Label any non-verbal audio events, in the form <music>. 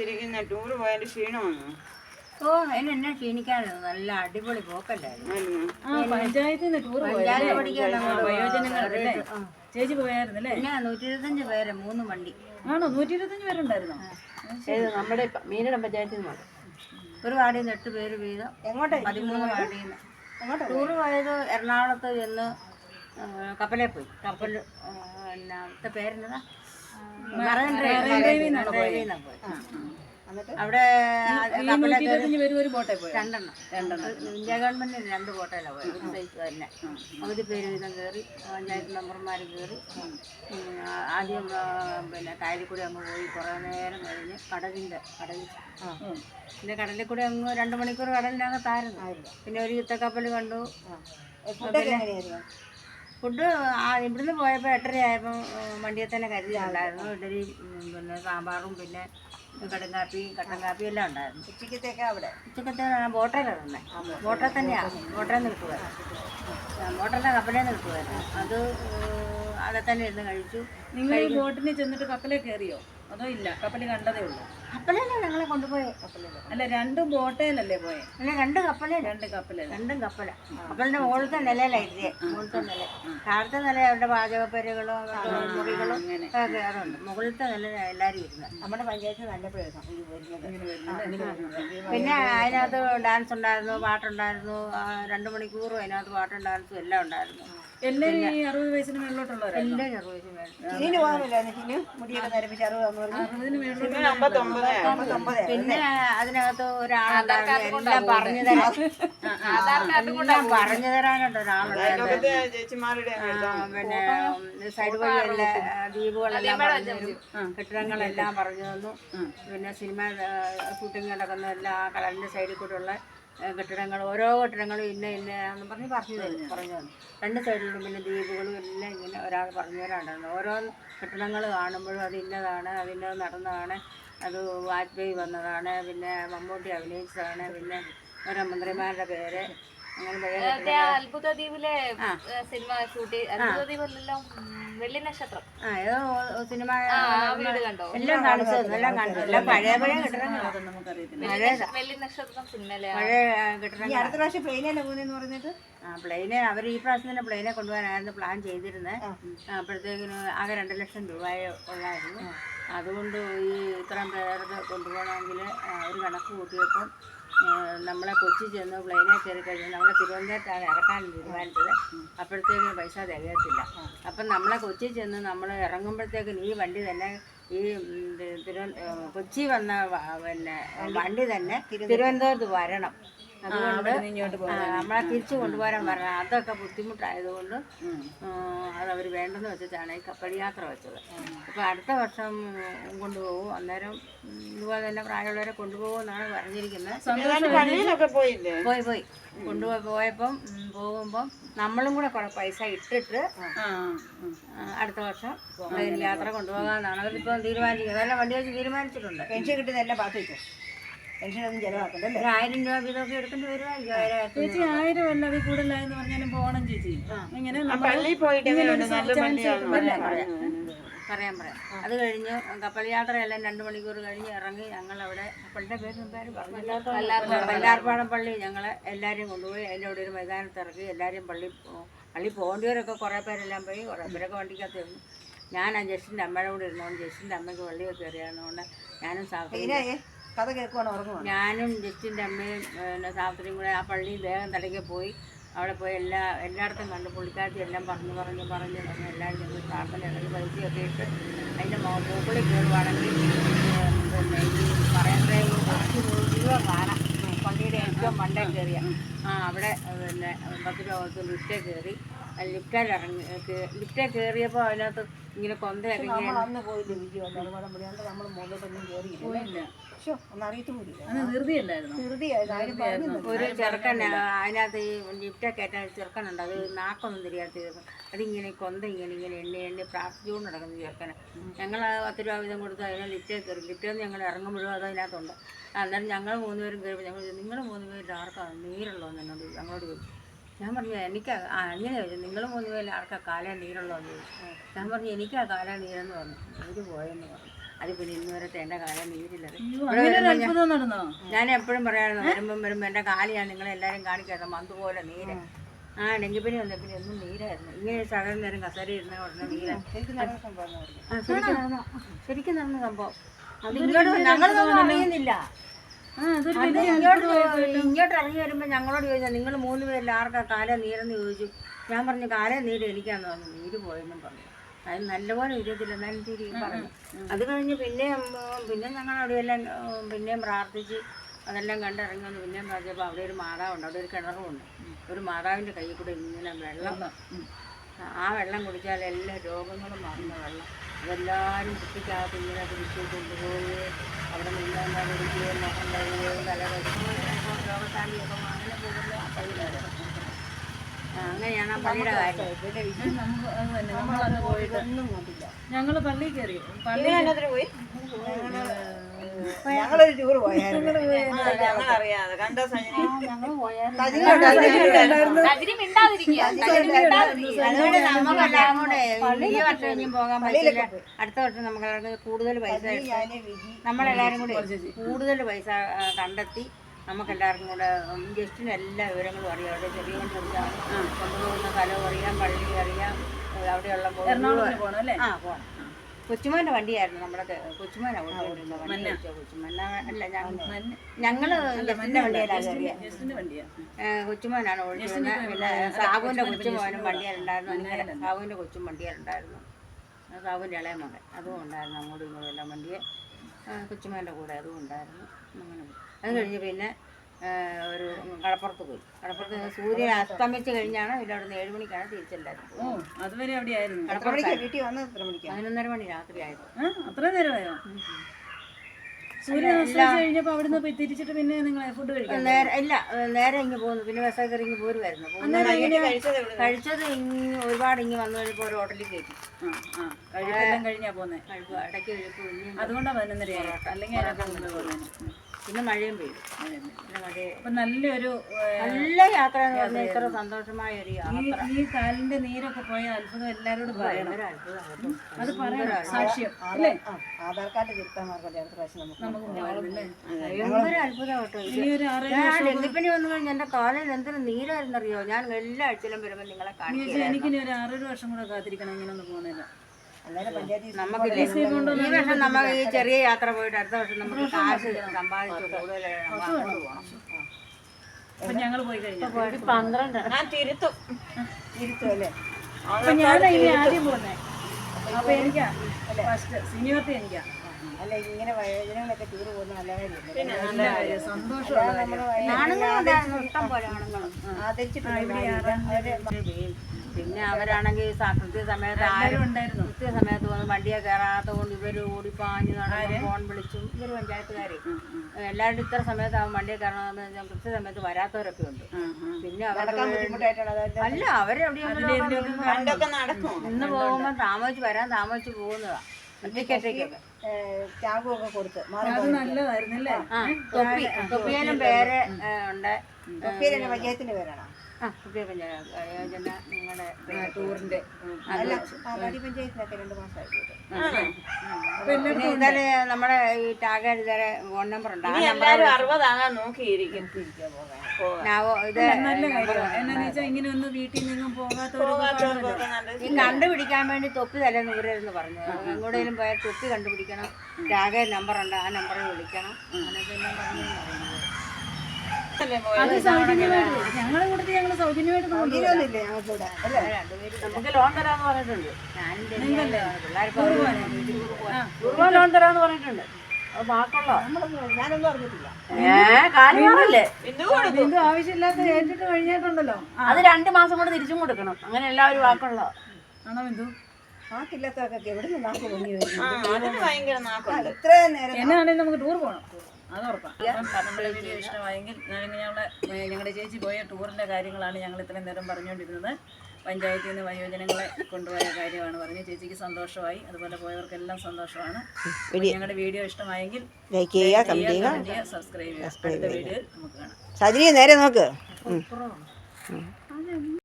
ക്ഷീണിച്ചിരിക്കുന്ന tour പോയാലും ക്ഷീണമാണ് ഓ അതിനെന്നെ ക്ഷീണിക്കാനോ? നല്ല അടിപൊളി പോക്കല്ലായിരുന്നു പഞ്ചായത്തിൽ ടൂർ ചേച്ചി പോയായിരുന്നല്ലേ? നൂറ്റി ഇരുപത്തഞ്ച് പേരെ മൂന്ന് വണ്ടി. ആണോ? നൂറ്റി ഇരുപത്തഞ്ച് പേരുണ്ടായിരുന്നോ നമ്മുടെ മീനടം പഞ്ചായത്തിൽ ഒരു വാർഡിൽ നിന്ന് എട്ട് പേര് വീതം. എങ്ങോട്ടാ പതിമൂന്ന് വാർഡിൽ നിന്ന്. ടൂർ പോയത്? എറണാകുളത്ത് ചെന്ന് കപ്പലിൽ പോയി. കപ്പൽ അവിടുത്തെ പേരെന്നതാ? മറൈൻ ഡ്രൈവിൽ അവിടെ രണ്ടെണ്ണം. രണ്ടെണ്ണം. ഇന്ത്യ ഗവൺമെന്റിന് രണ്ട് ബോട്ടയിലാണ് പോയത് ഒരു സൈറ്റ് തന്നെ. പകുതി പേര് വീതം കയറി പഞ്ചായത്ത് മെമ്പർമാർ കയറി ആദ്യം പിന്നെ കായലിൽ കൂടി അങ്ങ് പോയി കുറേ നേരം കഴിഞ്ഞ് കടലിന്റെ കടലിൽ പിന്നെ കടലിൽ കൂടി അങ്ങ് രണ്ട് മണിക്കൂർ കടലിനകത്തായിരുന്നു. പിന്നെ ഒരു യുദ്ധക്കപ്പൽ കണ്ടു. ഫുഡ് ആ ഇവിടുന്ന് പോയപ്പോൾ എട്ടരയായപ്പോൾ വണ്ടിയിൽ തന്നെ കരുതിയിട്ടുണ്ടായിരുന്നു ഇഡലി പിന്നെ സാമ്പാറും പിന്നെ കടും കാപ്പി കട്ടൻ കാപ്പിയും എല്ലാം ഉണ്ടായിരുന്നു. ഉച്ചക്കത്തേക്ക് അവിടെ? ഉച്ചക്കത്തെ ബോട്ടയിലാണ് തന്നെ ബോട്ടിൽ തന്നെയാണ് ബോട്ടിൽ നിന്ന് കിട്ടുമായിരുന്നു ബോട്ടിലെ കപ്പലിൽ നിന്ന് കിട്ടുമായിരുന്നു അത് അവിടെ തന്നെ ഇരുന്ന് കഴിച്ചു. നിങ്ങൾ ഈ ബോട്ടിന് ചെന്നിട്ട് കപ്പലിൽ കയറിയോ? അതോ ഇല്ല കപ്പലി കണ്ടതേ ഉള്ളൂ. കപ്പലല്ലേ ഞങ്ങളെ കൊണ്ടുപോയ? അല്ല രണ്ടും ബോട്ടേലല്ലേ പോയെ? അല്ല രണ്ട് കപ്പലേ രണ്ട് കപ്പലേ രണ്ടും കപ്പല. കപ്പലിന്റെ മുകളിലത്തെ നിലയിലായിരുന്നേ മുകളിലത്തെ നില. താഴത്തെ നില അവരുടെ പാചകപ്പേരുകളോ മുറികളോ കയറുണ്ട് മുകളിലത്തെ നില എല്ലാവരും ഇരുന്നത്. നമ്മുടെ പഞ്ചായത്ത് നല്ല വരുന്നത് പിന്നെ അതിനകത്ത് ഡാൻസ് ഉണ്ടായിരുന്നു പാട്ടുണ്ടായിരുന്നു. രണ്ടു മണിക്കൂറും അതിനകത്ത് പാട്ടും ഡാൻസും എല്ലാം ഉണ്ടായിരുന്നു. എല്ലാവരും ഈ അറുപത് വയസ്സിന് മേളിലോട്ടുള്ളവരായിരുന്നു എല്ലാ അറുപത് വയസ്സിന് മുടിയൊക്കെ നരപ്പിച്ച് അറുപതെന്ന് പിന്നെ അതിനകത്ത് ഒരാളുണ്ടായിരുന്നു എല്ലാം പറഞ്ഞു തരാം. <laughs> എല്ലാം പറഞ്ഞു തരാനുണ്ട് ആ, പിന്നെ സൈഡ് വഴി എല്ലാ ദ്വീപുകളെല്ലാം പറഞ്ഞു തരും. കെട്ടിടങ്ങളെല്ലാം പറഞ്ഞു തന്നു. പിന്നെ സിനിമ ഷൂട്ടിംഗ് നടക്കുന്ന എല്ലാ കളറിന്റെ സൈഡിൽ കൂടെയുള്ള കെട്ടിടങ്ങൾ ഓരോ കെട്ടിടങ്ങളും ഇന്ന ഇന്ന എന്ന് പറഞ്ഞ് പറഞ്ഞു തരും പറഞ്ഞു തന്നു രണ്ട് സൈഡിലും പിന്നെ ദ്വീപുകളും എല്ലാം ഇങ്ങനെ ഒരാൾ പറഞ്ഞു തരാണ്ടായിരുന്നു ഓരോ കെട്ടിടങ്ങൾ കാണുമ്പോഴും അത് ഇന്നതാണ് അതിന്നത് നടന്നതാണ് അത് വാജ്പേയി വന്നതാണ് പിന്നെ മമ്മൂട്ടി അഭിനയിച്ചതാണ് പിന്നെ ഓരോ മന്ത്രിമാരുടെ പേര്. അങ്ങനെ അത്ഭുത ദ്വീപിലെ സിനിമ ഷൂട്ട് അത്ഭുത ദ്വീപിലെല്ലാം വെള്ളി നക്ഷത്രം. ആ ഏതോ സിനിമ ആ വീട് കണ്ടോ? എല്ലാം കാണിച്ചു തന്നു എല്ലാം കാണിച്ചു എല്ലാം പഴയ പഴയ കെട്ടിടങ്ങളാണ് നമുക്കറിയത്തില്ല. വെള്ളി നക്ഷത്രം സിനിമയിലെ പഴയ ഈ കെട്ടിടങ്ങൾ അടുത്ത പ്രാവശ്യം പ്ലെയിനല്ലേ പോകുന്നതെന്ന് പറഞ്ഞിട്ട്? ആ പ്ലെയിനെ അവർ ഈ പ്രാവശ്യം തന്നെ പ്ലെയിനെ കൊണ്ടുപോകാനായിരുന്നു പ്ലാൻ ചെയ്തിരുന്നത് അപ്പോഴത്തേക്കിന് ആകെ രണ്ട് ലക്ഷം രൂപയോ ഉള്ളായിരുന്നു. അതുകൊണ്ട് ഈ ഇത്രയും പേർക്ക് കൊണ്ടുപോകണമെങ്കിൽ ഒരു കണക്ക് കൂട്ടിയപ്പം നമ്മളെ കൊച്ചി ചെന്ന് പ്ലെയിനിൽ കയറി കഴിഞ്ഞാൽ നമ്മളെ തിരുവനന്തപുരത്താണ് ഇറക്കാൻ തീരുമാനിച്ചത്. അപ്പോഴത്തേക്കും പൈസ തികയത്തില്ല. അപ്പം നമ്മളെ കൊച്ചി ചെന്ന് നമ്മൾ ഇറങ്ങുമ്പോഴത്തേക്കും ഈ വണ്ടി തന്നെ ഈ തിരുവന കൊച്ചി വന്ന പിന്നെ വണ്ടി തന്നെ തിരുവനന്തപുരത്ത് വരണം. അതുകൊണ്ട് നമ്മളെ തിരിച്ചു കൊണ്ടുപോകാൻ പറഞ്ഞു അതൊക്കെ ബുദ്ധിമുട്ടായതുകൊണ്ട് അതവർ അവർ വേണ്ടെന്ന് വെച്ചിട്ടാണ് ഈ കപ്പൽ യാത്ര വെച്ചത്. അപ്പോൾ അടുത്ത വർഷം കൊണ്ടുപോകും. അന്നേരം ഇതുപോലെ തന്നെ പ്രായമുള്ളവരെ കൊണ്ടുപോകുമെന്നാണ് പറഞ്ഞിരിക്കുന്നത്. പോയി പോയി. കൊണ്ടുപോയി പോയപ്പം പോകുമ്പം നമ്മളും കൂടെ കുറെ പൈസ ഇട്ടിട്ട് അടുത്ത വർഷം യാത്ര കൊണ്ടുപോകാമെന്നാണ്. അവരിപ്പോൾ തീരുമാനിക്കുന്നത് അതെല്ലാം വണ്ടി വെച്ച് തീരുമാനിച്ചിട്ടുണ്ട്. പെൻഷൻ കിട്ടുന്നതെല്ലാം പാത്ത് വെച്ചു? പെൻഷനൊന്നും ആയിരം രൂപ വീതമൊക്കെ എടുക്കേണ്ടി വരുമായിരിക്കും ചേച്ചി ആയിരം അല്ല അതിൽ കൂടുതലായെന്ന് പറഞ്ഞാലും പോകണം ചേച്ചി. ഇങ്ങനെ പള്ളിയിൽ പോയിട്ട് പറയാൻ പറയാം അത് കഴിഞ്ഞ് കപ്പൽ യാത്രയെല്ലാം രണ്ട് മണിക്കൂർ കഴിഞ്ഞ് ഇറങ്ങി ഞങ്ങൾ അവിടെ കപ്പലിന്റെ പേര് വല്ലാർപ്പാടം പള്ളി ഞങ്ങളെ എല്ലാവരെയും കൊണ്ടുപോയി അതിന്റെ അവിടെ ഒരു മൈതാനത്ത് ഇറക്കി. എല്ലാവരെയും പള്ളി പള്ളി പോകേണ്ടവരൊക്കെ കുറേ പേരെല്ലാം പോയി. കുറേ പേരൊക്കെ വണ്ടിക്കകത്തിരുന്നു ഞാൻ ആ ജസ്റ്റിന്റെ അമ്മയുടെ കൂടെ ഇരുന്നോണ്ട് ജസ്റ്റിന്റെ അമ്മയ്ക്ക് പള്ളിയൊക്കെ അറിയാവുന്നതുകൊണ്ട് ഞാനും സാഹചര്യം കഥ കേൾക്കുവാണ് ഉറങ്ങുവാണ്. ഞാനും ജസ്റ്റിന്റെ അമ്മയും പിന്നെ സാവിത്രിയും കൂടെ ആ പള്ളി വേഗം തലയ്ക്ക് പോയി. അവിടെ പോയി എല്ലാ എല്ലായിടത്തും കണ്ടു പുള്ളിക്കാരത്തി എല്ലാം പറഞ്ഞു പറഞ്ഞു പറഞ്ഞ് പറഞ്ഞ്. എല്ലാവരും ഞങ്ങൾ പ്രാർത്ഥന ഇടയിൽ പൈസയൊക്കെ ഇട്ട് അതിന്റെ മൂക്കുള്ളി കയറുവാണെങ്കിൽ പിന്നെ ഈ കുറച്ച് മുഴുവൻ കാണാം. പള്ളിയുടെ ഏറ്റവും മണ്ടേ കയറിയ. ആ അവിടെ പിന്നെ പത്ത് രൂപ ലിഫ്റ്റേ കയറി. ലിഫ്റ്റിൽ ഇറങ്ങി ലിഫ്റ്റിൽ കയറിയപ്പോൾ അതിനകത്ത് ഇങ്ങനെ കൊന്തയൊക്കെ നമ്മൾ അന്ന് പോയില്ലേ വിജയം നെടുമാടം പിടിയാണ്ട് നമ്മൾ മുകളിലോട്ടൊന്നും കയറിയില്ല പോയില്ല. പക്ഷോ ഒന്ന് ധൃതിയല്ലായിരുന്നു? ഒരു ചെറുക്കൻ അതിനകത്ത് ഈ ലിഫ്റ്റൊക്കെ കയറ്റാൻ ഒരു ചെറുക്കനുണ്ട്. അത് നാക്കൊന്നും തിരിയാത്ത ചെറുക്കൻ. അതിങ്ങനെ കൊന്ത ഇങ്ങനെ ഇങ്ങനെ എണ്ണി എണ്ണി പ്രാർത്ഥിച്ചുകൊണ്ട് നടക്കുന്ന ചെറുക്കനെ. ഞങ്ങൾ പത്ത് രൂപ വീതം കൊടുത്ത് അതിനെ ലിഫ്റ്റിൽ കയറി. ലിഫ്റ്റിൽ നിന്ന് ഞങ്ങൾ ഇറങ്ങുമ്പോഴും അത് അതിനകത്തുണ്ട്. അന്നേരം ഞങ്ങൾ മൂന്നുപേരും കയറിയപ്പോൾ ഞങ്ങൾ നിങ്ങൾ മൂന്ന് പേര് ആർക്കാണ് നീരുള്ളതെന്ന് എന്നോട് ഞങ്ങളോട് ചോദിച്ചു. ഞാൻ പറഞ്ഞു എനിക്ക് ആ അങ്ങനെ നിങ്ങൾ മൂന്ന് പേര് ആർക്കാ കാലാ നീരുള്ളതെന്ന് ചോദിച്ചു. ഞാൻ പറഞ്ഞു എനിക്കാ കാലാ നീരെന്ന് പറഞ്ഞു. നീര് പോയെന്ന് പറഞ്ഞു. അത് പിന്നെ ഇന്ന് വരത്തെ എന്റെ കാലം നീരില്ലത് ഞാൻ എപ്പോഴും പറയാറുണ്ട് വരുമ്പം വരുമ്പോൾ എന്റെ കാൽ ഞാൻ നിങ്ങളെല്ലാവരും കാണിക്കാതെ മന്ത് പോലെ നീര്. ആ. ഡെങ്കിപ്പനി വന്ന പിന്നെ ഒന്നും നീരായിരുന്നു. ഇങ്ങനെ ഒരു നേരം കസേര ഇരുന്ന ഉടനെ നീരാണ് ശരിക്കും നടന്ന സംഭവം ശരിക്കും നടന്നു സംഭവം. ഞങ്ങൾ അറിയുന്നില്ല. ഇങ്ങോട്ട് ഇറങ്ങി വരുമ്പോൾ ഞങ്ങളോട് ചോദിച്ചാൽ നിങ്ങൾ മൂന്ന് പേരിൽ ആർക്കാ കാലേ നീരെന്ന് ചോദിച്ചു? ഞാൻ പറഞ്ഞു കാലേ നീര് എനിക്കാന്ന് പറഞ്ഞു. നീര് പോയെന്നും പറഞ്ഞു. അത് നല്ലപോലെ ഇരുപത്തില്ല എന്നാലും തിരി പറഞ്ഞു. അത് കഴിഞ്ഞ് പിന്നെ പിന്നെ ഞങ്ങൾ അവിടെയെല്ലാം പിന്നെയും പ്രാർത്ഥിച്ച് അതെല്ലാം കണ്ടിറങ്ങി വന്ന് പിന്നെയും പറഞ്ഞപ്പോൾ അവിടെ ഒരു മാതാവുണ്ട് അവിടെ ഒരു കിണറുമുണ്ട് ഒരു മാതാവിന്റെ കയ്യിൽ കൂടെ ഇങ്ങനെ വെള്ളം ആ വെള്ളം കുടിച്ചാൽ എല്ലാ രോഗങ്ങളും മാറുന്ന വെള്ളം. അതെല്ലാവരും കുട്ടിക്കകത്ത് ഇങ്ങനെ കുടിച്ച് കൊണ്ടുപോയി അവിടെ നിന്ന് കുടിക്കുകയും മുഖം കഴുകുകയും തല രോഗശാന്തിയൊക്കെ അങ്ങനെ പോകുന്ന ആ പള്ളിയിലാണ് ആ, അങ്ങനെയാണ് ആ പള്ളിയുടെ കാര്യം. നമുക്ക് അത് തന്നെ നമ്മളന്ന് പോയിട്ട് ഒന്നും കണ്ടില്ല ഞങ്ങൾ പള്ളിയിൽ കയറി. പള്ളി പോയി? ഞങ്ങളൊരു ടൂർ പോയായിരുന്നു. കണ്ടോ സജിനി? നമുക്കെല്ലാം കൂടെ ഈ വർഷം പോകാൻ പറ്റില്ല. അടുത്ത വർഷം നമുക്ക് കൂടുതൽ പൈസ നമ്മളെല്ലാരും നമ്മളെല്ലാവരും കൂടി കൂടുതൽ പൈസ കണ്ടെത്തി നമുക്കെല്ലാവർക്കും കൂടെ ജസ്റ്റിന് എല്ലാ വിവരങ്ങളും അറിയാം. അവിടെ ചെറിയ കൊണ്ടുപോകുന്ന കലവും അറിയാം പള്ളി അറിയാം അവിടെയുള്ള പോകണം അല്ലേ? ആ പോണം. കൊച്ചുമോന്റെ വണ്ടിയായിരുന്നു നമ്മുടെ കൊച്ചുമോനാണ് കൊണ്ടുപോയിരുന്നത് വണ്ടി. അല്ല ഞങ്ങൾ ഞങ്ങൾ ജസ്റ്റിന്റെ വണ്ടിയിലാണ് കയറിയത്. ജസ്റ്റിന്റെ വണ്ടിയാ. കൊച്ചുമോനാണ് ഓടിച്ചത് പിന്നെ സാബുവിന്റെ കൊച്ചുമോനും വണ്ടിയാലുണ്ടായിരുന്നു സാബുവിന്റെ കൊച്ചും വണ്ടിയാലുണ്ടായിരുന്നു സാബുവിന്റെ ഇളയ മകൻ. അതും ഉണ്ടായിരുന്നു. അങ്ങോട്ടും ഇങ്ങോട്ടും എല്ലാം വണ്ടിയെ കൊച്ചുമോന്റെ കൂടെ അതും ഉണ്ടായിരുന്നു. അങ്ങനെ. അത് കഴിഞ്ഞ് പിന്നെ ഒരു കടപ്പുറത്ത് പോയി. കടപ്പുറത്ത് സൂര്യൻ അസ്തമിച്ച് കഴിഞ്ഞാണ് ഇവിടെ അവിടെ നിന്ന് ഏഴ് മണിക്കാണ് തിരിച്ചെല്ലായിരുന്നു അതുവരെ അവിടെ ആയിരുന്നു എത്ര മണിക്കാ വീട്ടിൽ വന്നത് എത്ര മണിക്കാ? പതിനൊന്നര മണി രാത്രിയായിരുന്നു. ആയത് അത്ര നേരമായോ? സൂര്യൻ അസ്തമിച്ച് കഴിഞ്ഞപ്പോ അവിടുന്ന് പോയി തിരിച്ചിട്ട് പിന്നെ നിങ്ങൾ ഫുഡ് നേരെ ഇല്ല നേരെ ഇങ്ങ് പോകുന്നു. പിന്നെ ബസ്സൊക്കെ ഇറങ്ങി പോരുമായിരുന്നു കഴിച്ചത് ഇങ്ങ് ഒരുപാട് ഇങ്ങ് വന്നു കഴിഞ്ഞപ്പോൾ ഒരു ഹോട്ടലിൽ കയറ്റി. കഴിപ്പെല്ലാം കഴിഞ്ഞാ കഴിപ്പ് ഇടയ്ക്ക് കഴിപ്പ് ഇനിയും അതുകൊണ്ടാ പതിനൊന്നരയായി. അല്ലെങ്കിൽ പിന്നെ മഴയും പെയ്തു. പിന്നെ മഴ അപ്പൊ നല്ലൊരു നല്ല യാത്ര എന്ന് പറഞ്ഞാൽ ഇത്ര സന്തോഷമായ ഒരു ഈ യാത്ര. ഈ കാലിന്റെ നീരൊക്കെ പോയ അത്ഭുതം എല്ലാരോടും പറയണം. അത് പറയണം സാക്ഷ്യം അല്ലേ? ആധാർ കാർഡ് പ്രാവശ്യം നമുക്ക് അത്ഭുതം കേട്ടോ ഞാൻ ഡെങ്കിപ്പനി വന്നു കഴിഞ്ഞാൽ എന്റെ കാലിൽ എന്തൊരു നീരായിരുന്നറിയോ? ഞാൻ എല്ലാ ആഴ്ചയിലും വരുമ്പോൾ നിങ്ങളെ കാണിച്ചു എനിക്കിനി ഒരു ആറൊരു വർഷം കൂടെ കാത്തിരിക്കണം ഇങ്ങനെ ഒന്ന് പോകുന്നില്ല നമുക്കില്ലേ ഈ വർഷം നമുക്ക് ഈ ചെറിയ യാത്ര പോയിട്ട് അടുത്ത വർഷം നമുക്ക് കാശ് സമ്പാദിച്ചു കൂടുതൽ പോകണം. അപ്പൊ ഞങ്ങൾ പോയി കഴിഞ്ഞു. പന്ത്രണ്ട്. ഞാൻ തിരുത്തും. തിരുത്തുമല്ലേ അപ്പൊ ഞാൻ ഇനി ആദ്യം പോകുന്നേ അപ്പൊ എനിക്കാ ഫസ്റ്റ് സിനിമത്തെ എനിക്കാ. അല്ല ഇങ്ങനെ വയോജനങ്ങളൊക്കെ ടൂർ പോകുന്ന നല്ല കാര്യമല്ലേ? പിന്നെ നല്ല കാര്യം ആണുങ്ങളും ആദരിച്ചിട്ടുണ്ട് പിന്നെ അവരാണെങ്കിൽ കൃത്യ കൃത്യസമയത്ത് ആരും ഉണ്ടായിരുന്നു. ഉണ്ടായിരുന്നു കൃത്യസമയത്ത് വന്ന് വണ്ടിയെ കയറാത്ത കൊണ്ട് ഇവർ ഓടിപ്പാഞ്ഞ് നടന്ന് ഫോൺ വിളിച്ചും ഇവർ പഞ്ചായത്തുകാരെ. എല്ലാവരും ഇത്ര സമയത്ത് അവൻ വണ്ടിയെ കയറണമെന്ന് കൃത്യ സമയത്ത് വരാത്തവരൊക്കെ ഉണ്ട്. പിന്നെ അവർക്ക് അല്ല അവരെവിടെയും ഇന്ന് പോകുമ്പോൾ താമസിച്ച് വരാൻ താമസിച്ച് പോകുന്നതാ. ഒറ്റയ്ക്കൊറ്റയ്ക്കൊക്കെ ത്യാഗമൊക്കെ കൊടുത്ത് നല്ലതായിരുന്നല്ലേ? തൊപ്പിയിലും പേര് ഉണ്ട്. പഞ്ചായത്തിന്റെ പേരാണോ? യോജന നിങ്ങളുടെ ടൂറിന്റെ. രണ്ട് ഇന്നലെ നമ്മുടെ ഈ ടാഗ ഇതേ ഫോൺ നമ്പർ ഉണ്ട്. ആ ഇനി നമ്പർ എല്ലാരും അറുപതാകാൻ നോക്കിയിരിക്കും. നാവോ ഇത് നല്ല കാര്യമാണ്. എന്നാന്ന് വെച്ചാൽ ഇങ്ങനെ ഒന്ന് വീട്ടിൽ നിന്നും പോകാത്തവരൊക്കെ പോകാത്തവർക്കൊക്കെ നല്ലത് ഈ കണ്ടുപിടിക്കാൻ വേണ്ടി തൊപ്പി തല നൂരെന്ന് പറഞ്ഞു. എങ്ങോട്ടേലും പോയാൽ തൊപ്പി കണ്ടുപിടിക്കണം. ടാഗ നമ്പർ ഉണ്ട് ആ നമ്പറിൽ വിളിക്കണം. അങ്ങനെയൊക്കെ പിന്നെ പറഞ്ഞു? അത് സൗജന്യമായിട്ട് ഞങ്ങളെ കൂട്ടത്തിൽ ഞങ്ങൾ സൗജന്യമായിട്ട് രണ്ടുപേരും നമുക്ക് ലോൺ തരാന്ന് പറഞ്ഞിട്ടുണ്ട്. കുറുവ ലോൺ തരാന്ന് പറഞ്ഞിട്ടുണ്ട്. ആവശ്യമില്ലാത്ത ഏറ്റിട്ട് കഴിഞ്ഞിട്ടുണ്ടല്ലോ. അത് രണ്ട് മാസം കൊണ്ട് തിരിച്ചും കൊടുക്കണം. അങ്ങനെ എല്ലാവരും വാക്കുള്ളോ ആണോ ബിന്ദു? നാക്കില്ലാത്തവർക്കൊക്കെ എവിടെ നിന്ന് നാക്ക് പൊങ്ങി വരുന്നു ആ അതിന് ഭയങ്കര നാക്കുണ്ട്. ഇത്ര നേരം എന്നാണെങ്കിലും നമുക്ക് ടൂർ പോകണം അത് ഉറപ്പാണ് നമ്മുടെ വീഡിയോ ഇഷ്ടമായെങ്കിൽ ഞങ്ങളെ ഞങ്ങളുടെ ചേച്ചി പോയ ടൂറിന്റെ കാര്യങ്ങളാണ് ഞങ്ങൾ ഇത്രയും നേരം പറഞ്ഞുകൊണ്ടിരുന്നത് പഞ്ചായത്തിൽ നിന്ന് വയോജനങ്ങളെ കൊണ്ടുപോയ കാര്യമാണ് പറഞ്ഞത്. ചേച്ചിക്ക് സന്തോഷമായി. അതുപോലെ പോയവർക്കെല്ലാം സന്തോഷമാണ്. ഞങ്ങളുടെ വീഡിയോ ഇഷ്ടമായെങ്കിൽ ലൈക്ക് ചെയ്യുക ചെയ്യുക, ചെയ്യുക. സബ്സ്ക്രൈബ് ചെയ്യുക. അടുത്ത വീഡിയോ നമുക്ക് കാണാം. നേരെ നോക്ക്.